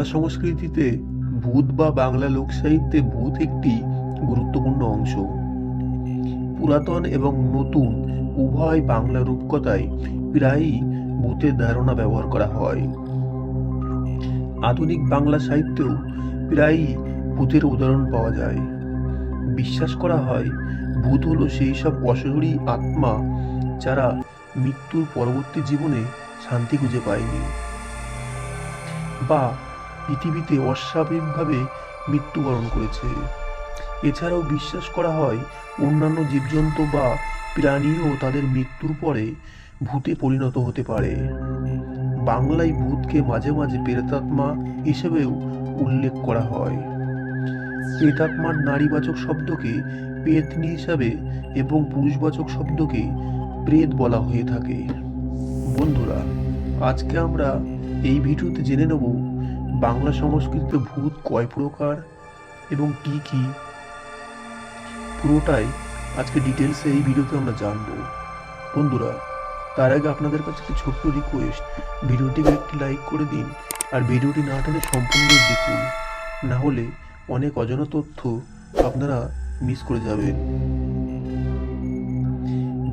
বাংলা সংস্কৃতিতে ভূত বা বাংলা লোকসাহিত্যে ভূত একটি গুরুত্বপূর্ণ অংশ। পুরাতন এবং নতুন উভয় বাংলা রূপকথায় প্রায়ই ভূতের ধারণা ব্যবহার করা হয়। আধুনিক বাংলা সাহিত্যেও প্রায়ই ভূতের উদাহরণ পাওয়া যায়। বিশ্বাস করা হয়, ভূত হলো সেই সব অশরীরী আত্মা যারা মৃত্যুর পরবর্তী জীবনে শান্তি খুঁজে পায়নি। বা পৃথিবীতে অস্বাভাবিকভাবে মৃত্যুবরণ করেছে। এছাড়াও বিশ্বাস করা হয়, অন্যান্য জীবজন্তু বা প্রাণীও তাদের মৃত্যুর পরে ভূতে পরিণত হতে পারে। বাংলায় ভূতকে মাঝে মাঝে প্রেতাত্মা হিসেবেও উল্লেখ করা হয়। প্রেতাত্মার নারীবাচক শব্দকে পেতনি হিসাবে এবং পুরুষবাচক শব্দকে প্রেত বলা হয়ে থাকে। বন্ধুরা, আজকে আমরা এই ভিডিওতে জেনে নেব বাংলা সংস্কৃতিতে ভূত কয় প্রকার এবং কি কি? পুরোটাই আজকে ডিটেলসে এই ভিডিওতে আমরা জানব। বন্ধুরা, তার আগে আপনাদের কাছে একটি ছোট্ট রিকোয়েস্ট ভিডিওটিকে একটি লাইক করে দিন আর ভিডিওটি না টেনে সম্পূর্ণ দেখুন। না হলে অনেক অজানা তথ্য আপনারা মিস করে যাবেন।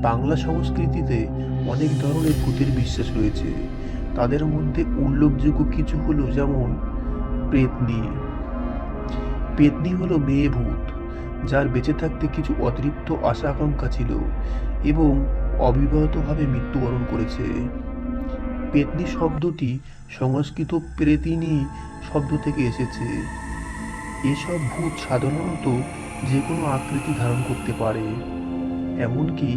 বাংলা সংস্কৃতিতে অনেক ধরনের ভূতের বিশ্বাস রয়েছে। তাদের মধ্যে উল্লেখযোগ্য কিছু হলো যেমন পেতনি। পেতনি হলো মেয়ে ভূত, যার বেঁচে থাকতে কিছু অতিরিক্ত আশা আকাঙ্ক্ষা ছিল এবং অবিবাহিতভাবে মৃত্যুবরণ করেছে। পেতনি শব্দটি সংস্কৃত প্রেতিনি শব্দ থেকে এসেছে। এসব ভূত সাধারণত যে কোনো আকৃতি ধারণ করতে পারে, এমনকি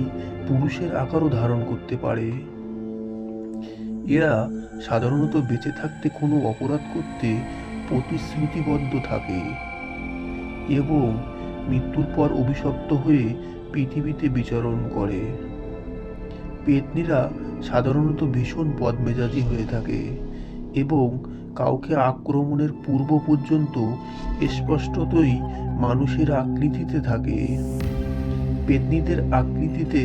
পুরুষের আকারও ধারণ করতে পারে। এরা সাধারণত বেঁচে থাকতে কোনো অপরাধ করতে প্রতিশ্রুতিবদ্ধ থাকে এবং মৃত্যুর পর অভিশপ্ত হয়ে পৃথিবীতে বিচরণ করে। পেতনিরা সাধারণত ভীষণ বদমেজাজি হয়ে থাকে এবং কাউকে আক্রমণের পূর্ব পর্যন্ত স্পষ্টতই মানুষের আকৃতিতে থাকে। পেতনিদের আকৃতিতে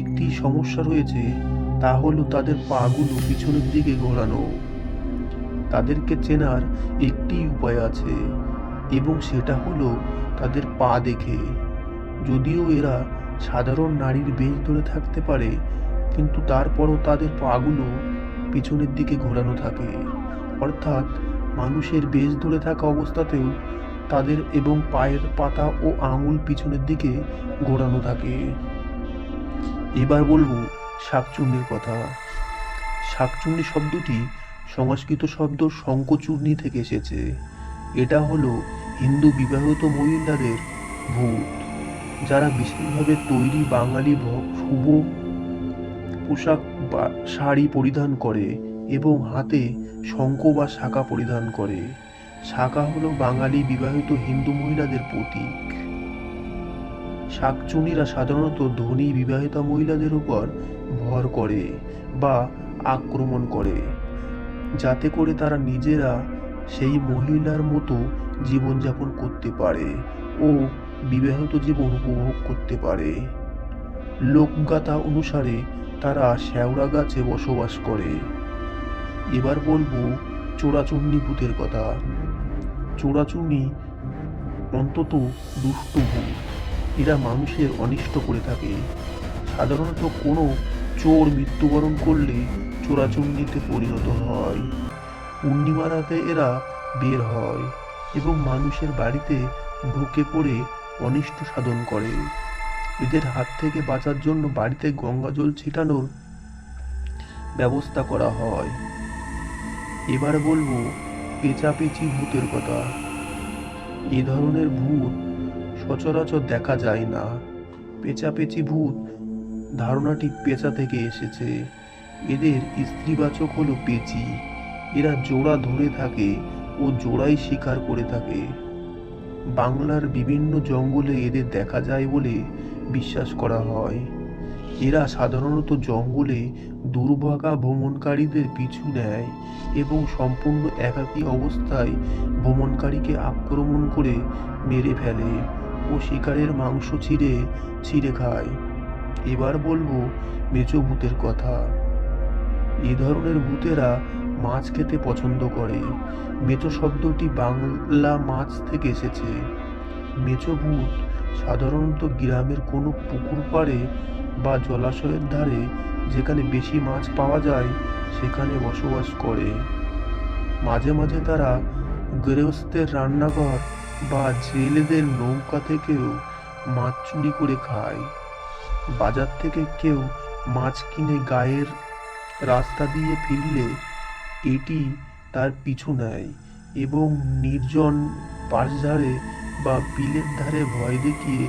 একটি সমস্যা রয়েছে। তা হলো তাদের পাগুলো পিছনের দিকে ঘোরানো। তাদেরকে চেনার একটি উপায় আছে, এবং সেটা হলো তাদের পা দেখে। যদিও এরা সাধারণ নারীর বেশ ধরে থাকতে পারে, কিন্তু তারপরও তাদের পাগুলো পিছনের দিকে ঘোরানো থাকে। অর্থাৎ মানুষের বেশ ধরে থাকা অবস্থাতেও তাদের এবং পায়ের পাতা ও আঙুল পিছনের দিকে ঘোরানো থাকে। এবার বলব শাকচুন্নির কথা। শাকচুন্নি শব্দটি সংস্কৃত শব্দ শঙ্কচূর্ণি থেকে এসেছে। এটা হলো হিন্দু বিবাহিত মহিলাদের ভূত, যারা বিশেষভাবে তৈরি বাঙালি শুভ পোশাক বা শাড়ি পরিধান করে এবং হাতে শঙ্খ বা শাখা পরিধান করে। শাখা হলো বাঙালি বিবাহিত হিন্দু মহিলাদের প্রতীক। শাকচুনিরা সাধারণত ধনী বিবাহিতা মহিলাদের উপর ভর করে বা আক্রমণ করে। যাতে করে তারা নিজেরা সেই মহিলার মতো জীবনযাপন করতে পারে ও বিবাহিত জীবন উপভোগ করতে পারে। লোকগাথা অনুসারে তারা শ্যাওড়া গাছে বসবাস করে। এবার বলব চোরাচুন্নি ভূতের কথা। চোরাচুন্নি অন্তত দুষ্ট ভূত। এরা মানুষের অনিষ্ট করে থাকে। সাধারণত কোনো চোর মৃত্যুবরণ করলে চোরাচুন্নিতে পরিণত হয়। পূর্ণিমা রাতে এরা বের হয় এবং মানুষের বাড়িতে ঢুকে পড়ে অনিষ্ট সাধন করে। এদের হাত থেকে বাঁচার জন্য বাড়িতে গঙ্গা জল ছিটানোর ব্যবস্থা করা হয়। এবার বলব, পেঁচাপেচি ভূতের কথা। এ ধরনের ভূত সচরাচর দেখা যায় না। পেঁচাপেচি ভূত ধারণাটি পেঁচা থেকে এসেছে। এদের স্ত্রীবাচক হলো পেঁচি। এরা জোড়া ধরে থাকে ও জোড়াই শিকার করে থাকে। বাংলার বিভিন্ন জঙ্গলে এদের দেখা যায় বলে বিশ্বাস করা হয়। এরা সাধারণত জঙ্গলে দুর্ভাগা ভ্রমণকারীদের পিছু নেয় এবং সম্পূর্ণ একাকী অবস্থায় ভ্রমণকারীকে আক্রমণ করে মেরে ফেলে ও শিকারের মাংস ছিঁড়ে ছিঁড়ে খায়। এবার বলব মেচো ভূতের কথা। এই ধরনের ভূতেরা মাছ খেতে পছন্দ করে। মেচো শব্দটি বাংলা মাছ থেকে এসেছে। মেচো ভূত সাধারণত গ্রামের কোনো পুকুর পাড়ে বা জলাশয়ের ধারে যেখানে বেশি মাছ পাওয়া যায়, সেখানে বসবাস করে। মাঝে মাঝে তারা গৃহস্থের রান্নাঘর বা জেলেদের নৌকা থেকেও মাছ চুরি করে খায়। বাজার থেকে কেউ মাছ কিনে গায়ের রাস্তা দিয়ে ফিরলে এটি তার পিছু নেয় এবং নির্জন পাশঝাড়ে বা বিলের ধারে ভয় দেখিয়ে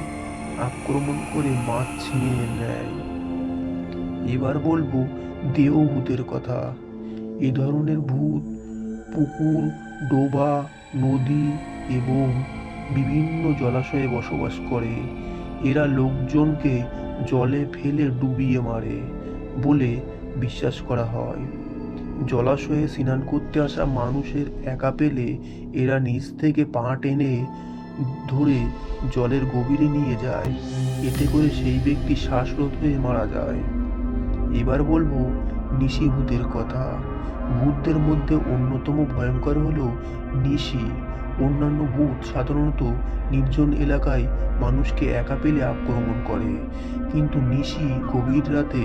আক্রমণ করে মাছ ছিনিয়ে নেয়। এবার বলব দেহ ভূতের কথা। এ ধরনের ভূত, পুকুর, ডোবা, নদী এবং বিভিন্ন জলাশয়ে বসবাস করে। এরা লোকজনকে জলে ফেলে ডুবিয়ে মারে বলে বিশ্বাস করা হয়। জলাশয়ে স্নান করতে আসা মানুষের একা পেলে এরা নিচ থেকে পা টেনে ধরে জলের গভীরে নিয়ে যায়। এতে করে সেই ব্যক্তি শ্বাসরোধ হয়ে মারা যায়। এবার বলব, নিশি ভূতের কথা। ভূতদের মধ্যে অন্যতম ভয়ঙ্কর হলো নিশি। অন্যান্য ভূত সাধারণত নির্জন এলাকায় মানুষকে একা পেলে আক্রমণ করে। কিন্তু নিশি গভীর রাতে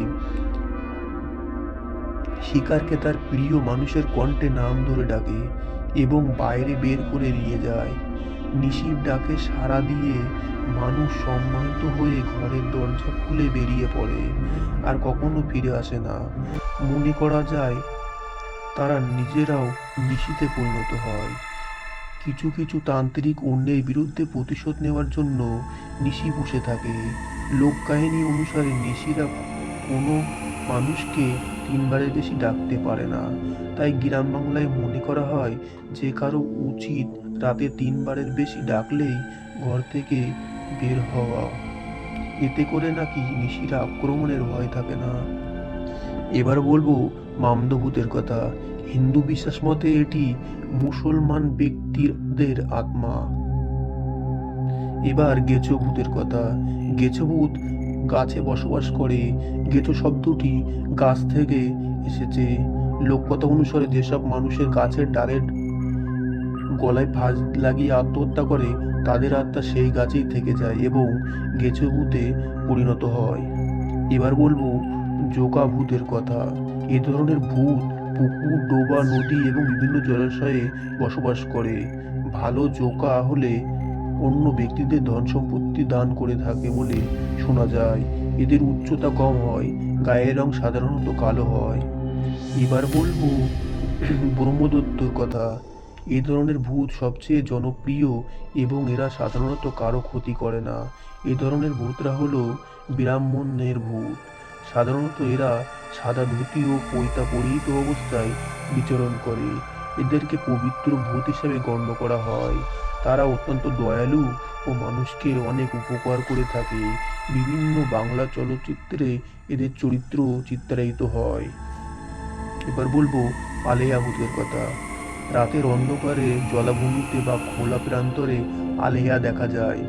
শিকারকে তার প্রিয় মানুষের কণ্ঠে নাম ধরে ডাকে এবং বাইরে বের করে নিয়ে যায়। নিশির ডাকে সাড়া দিয়ে মানুষ সম্মানিত হয়ে ঘরের দরজা খুলে বেরিয়ে পড়ে আর কখনো ফিরে আসে না। মনে করা যায় তারা নিজেরাও নিশিতে পরিণত হয়। কিছু কিছু তান্ত্রিক অন্যের বিরুদ্ধে প্রতিশোধ নেওয়ার জন্য নিশি বসে থাকে। লোককাহিনী অনুসারে নিশিরা কোনো মানুষকে তিনবারের বেশি ডাকতে পারে না। তাই গ্রাম বাংলায় মনে করা হয়, যে কারও উচিত রাতে তিনবারের বেশি ডাকলেই ঘর থেকে বের হওয়া। এতে করে নাকি নিশিরা আক্রমণের ভয় থাকে না। এবার বলব মামদভূতের কথা। হিন্দু বিশ্বাস মতে এটি মুসলমান ব্যক্তিদের আত্মা। এবার গেছো ভূতের কথা। গেছো ভূত গাছে বসবাস করে। গেছো শব্দটি গাছ থেকে এসেছে। লোককথা অনুসারে যেসব মানুষের গাছের ডালের গলায় ফাঁস লাগিয়ে আত্মহত্যা করে, তাদের আত্মা সেই গাছেই থেকে যায় এবং গেছো ভূতে পরিণত হয়। এবার বলব জোকা ভূতের কথা। এ ধরনের ভূত পুকুর, ডোবা, নদী এবং বিভিন্ন জলাশয়ে বসবাস করে। ভালো জোকা হলে অন্য ব্যক্তিদের ধন সম্পত্তি দান করে থাকে বলে শোনা যায়। এদের উচ্চতা কম হয়, গায়ের রং সাধারণত কালো হয়। এবার বলব ব্রহ্মদত্তর কথা। এ ধরনের ভূত সবচেয়ে জনপ্রিয় এবং এরা সাধারণত কারও ক্ষতি করে না। এ ধরনের ভূতরা হলো ব্রাহ্মণের ভূত। সাধারণত এরা সাদা ধুতি ও পৈতা পরিহিত অবস্থায় বিচরণ করে। এদেরকে পবিত্র ভূত হিসেবে গণ্য করা হয়। তারা অত্যন্ত দয়ালু ও মানুষকে অনেক উপকার করে থাকে। বিভিন্ন বাংলা চলচ্চিত্রে এদের চরিত্র চিত্রায়িত হয়। এবার বলব আলেয়া ভূতের কথা। রাতের অন্ধকারে জলাভূমিতে বা খোলা প্রান্তরে আলেয়া দেখা যায়।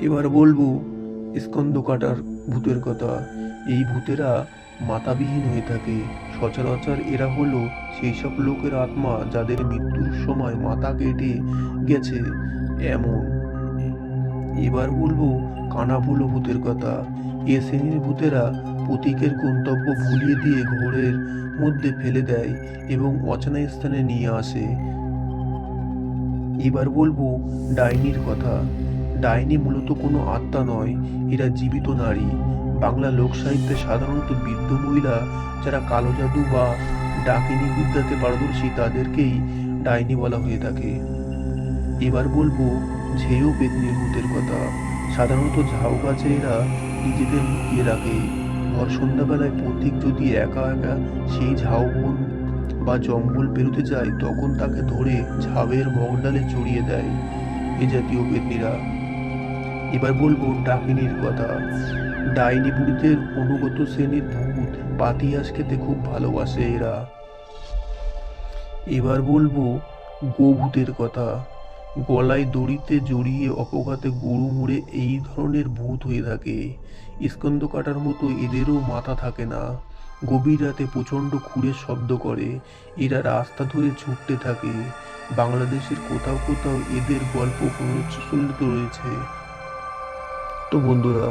এবার বলব স্কন্দ কাটার ভূতের কথা। এই ভূতেরা মাতাবিহীন হয়ে থাকে। সচরাচর এরা হলো সেই সব লোকের আত্মা যাদের মৃত্যুর সময় মাথা কেটে গেছে। এমন। এবার বলব কানাভুলো ভূতের কথা। এ শ্রেণির ভূতেরা প্রতীকের গন্তব্য ভুলিয়ে দিয়ে ঘোরের মধ্যে ফেলে দেয় এবং অচেনা স্থানে নিয়ে আসে। এবার বলব ডাইনির কথা। ডাইনি মূলত কোনো আত্মা নয়, এরা জীবিত নারী। বাংলা লোক সাহিত্যে সাধারণত বৃদ্ধ মহিলা, যারা কালো জাদু বা ডাকিনী বিদ্যাতে পারদর্শী, তাদেরকেই ডাইনি বলা হয়ে থাকে। এবার বলব ঝেউ পেতনির ভূতের কথা। সাধারণত ঝাউ গাছে এরা নিজেদের লুকিয়ে রাখে। ভর সন্ধ্যাবেলায় পথিক যদি একা একা সেই ঝাউ বন বা জঙ্গল পেরোতে যায়, তখন তাকে ধরে ঝাউয়ের মগডালে চড়িয়ে দেয়। এ জাতীয় পেতনিরা এবার বলব ডাকিনীর কথা। ডাইনি বুড়িদের অনুগত শ্রেণির ভূত পাতিয়াস খেতে খুব ভালোবাসে এরা। এবার বলব গোভূতের কথা। গলায় দড়িতে জড়িয়ে অপঘাতে গরু মুড়ে এই ধরনের ভূত হয়ে থাকে। স্কন্দ কাটার মতো এদেরও মাথা থাকে না। গভীর রাতে প্রচণ্ড খুঁড়ের শব্দ করে। এরা রাস্তা ধরে ছুটতে থাকে। বাংলাদেশের কোথাও কোথাও এদের গল্প প্রচলিত রয়েছে। তো বন্ধুরা,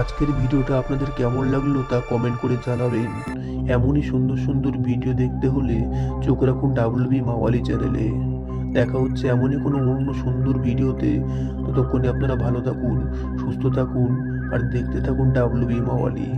আজকের ভিডিওটা আপনাদের কেমন লাগল তা কমেন্ট করে জানাবেন। এমনই সুন্দর সুন্দর ভিডিও দেখতে হলে চোখ রাখুন ডাব্লিউবি বি মাওয়ালি চ্যানেলে দেখা হচ্ছে এমনই কোনো অন্য সুন্দর ভিডিওতে। ততক্ষণে আপনারা ভালো থাকুন, সুস্থ থাকুন, আর দেখতে থাকুন ডাবল বি মাওয়ালি।